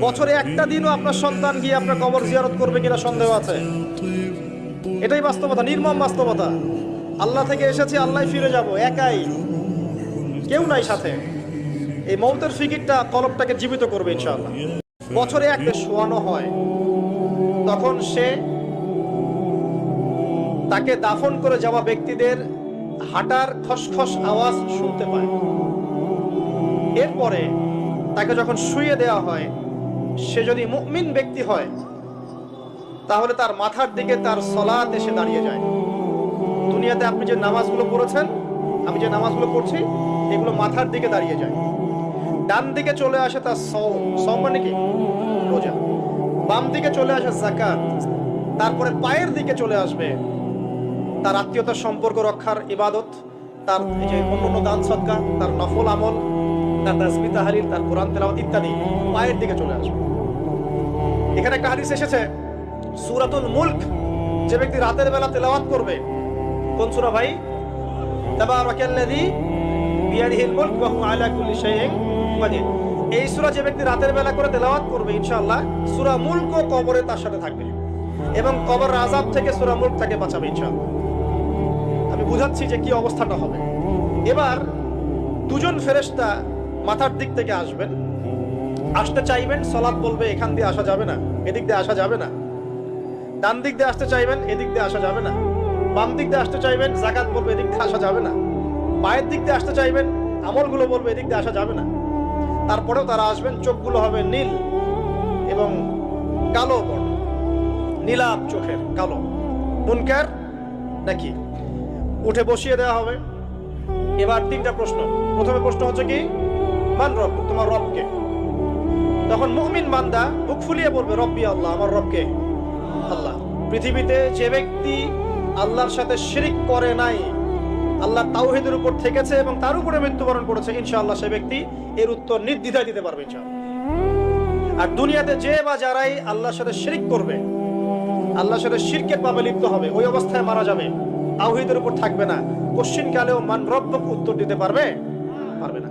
বছরে একটা দিনও আপনার সন্তান গিয়ে আপনার কবর জিয়ারত করবে কিনা সন্দেহ আছে। এটাই বাস্তবতা, নির্মম বাস্তবতা। আল্লাহ থেকে এসেছি, আল্লাহ ফিরে যাব, একাই। কেউ নাই সাথে। এই মৌতের ফিকিরটা, কলবটাকে জীবিত করবে ইনশাআল্লাহ। বছরে একটা শোয়ানো হয়, তখন সে তাকে দাফন করে যাওয়া ব্যক্তিদের হাঁটার খসখস আওয়াজ শুনতে পায়। এরপরে তাকে যখন শুয়ে দেওয়া হয়, সে যদি মুমিন ব্যক্তি হয়, তাহলে তার মাথার দিকে তার সলাত এসে দাঁড়িয়ে যায়। দুনিয়াতে আপনি যে নামাজগুলো পড়েছেন, আমি যে নামাজগুলো পড়ছি, এগুলো মাথার দিকে দাঁড়িয়ে যায়। ডান দিকে চলে আসে তার সম মানে কি? রোজা। বাম দিকে চলে আসে জাকাত তারপরে পায়ের দিকে চলে আসবে তার আত্মীয়তার সম্পর্ক রক্ষার ইবাদত, তার যে অন্যান্য দান সৎকা তার নফল আমল তার তার কোরআন, তেলাওয়াত ইত্যাদি পায়ের দিকে চলে আসবে। এখানে একটা হাদিস এসেছে, সূরাতুল যে ব্যক্তি রাতের বেলা তেলাওয়াত করবে, কোন সূরা ভাই? তাবারাকাল্লাযী বিয়াদিহিল মুলক ওয়া হুয়া আলা কুল্লি শাইইন কাদির। এই সূরা যে ব্যক্তি রাতের বেলা করে তেলাওয়াত করবে, ইনশাআল্লাহ, সূরা মুলক ও কবরে তার সাথে থাকবে। এবং কবর আযাব থেকে সূরা মুলক তাকে বাঁচাবে, ইনশাআল্লাহ। আমি বুঝাচ্ছি যে কি অবস্থাটা হবে। এবার দুজন ফেরেশতা মাথার দিক থেকে আসবেন। আসতে চাইবেন, সলাৎ বলবে, এখান দিয়ে আসা যাবে না, এদিক দিয়ে আসা যাবে না। ডান দিক দিয়ে আসতে চাইবেন, এদিক দিয়ে আসা যাবে না। বাম দিক দিয়ে আসতে চাইবেন, জাকাত বলবে, এদিক দিয়ে আসা যাবে না। পায়ের দিক দিয়ে আসতে চাইবেন, আমলগুলো বলবে, এদিক দিয়ে আসা যাবে না। তারপরেও তারা আসবেন, চোখগুলো হবে নীল এবং কালো বর্ণ। নীলাপ চোখের, কালো। মুনকার নাকি? উঠে বসিয়ে দেওয়া হবে। এবার তিনটা প্রশ্ন। প্রথমে প্রশ্ন হচ্ছে কি? মান রব, তোমার রবকে। তখন বান্দা বুক ফুলিয়ে বলবে, রব্বি আল্লাহ, আমার রবকে। আল্লাহ, পৃথিবীতে যে ব্যক্তি আল্লাহর সাথে শিরিক করে নাই, আল্লাহ তাওহিদের উপর থেকেছে এবং তার উপরে মৃত্যুবরণ করেছে, ইনশাআল্লাহ সে ব্যক্তি এর উত্তর নির্দ্বিধায় দিতে পারবে আর দুনিয়াতে যে বা যারাই আল্লাহর সাথে শিরিক করবে, আল্লাহর সাথে শিরকের পাবে লিপ্ত হবে, ওই অবস্থায় মারা যাবে, তাওহিদের উপর থাকবে না। কোশ্চিন কালেও মান রব্বক উত্তর দিতে পারবে পারবে না।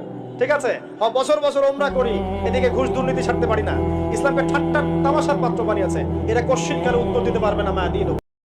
ঠিক আছে? বছর বছর ওমরা করি। এদিকে ঘুষ দুর্নীতি ছাড়তে পারি না। ইসলামকে ঠাট্টা তামাশার পাত্র বানিয়েছে। এরা কোশ্চিনকালে উত্তর দিতে পারবে না, মায়া দিন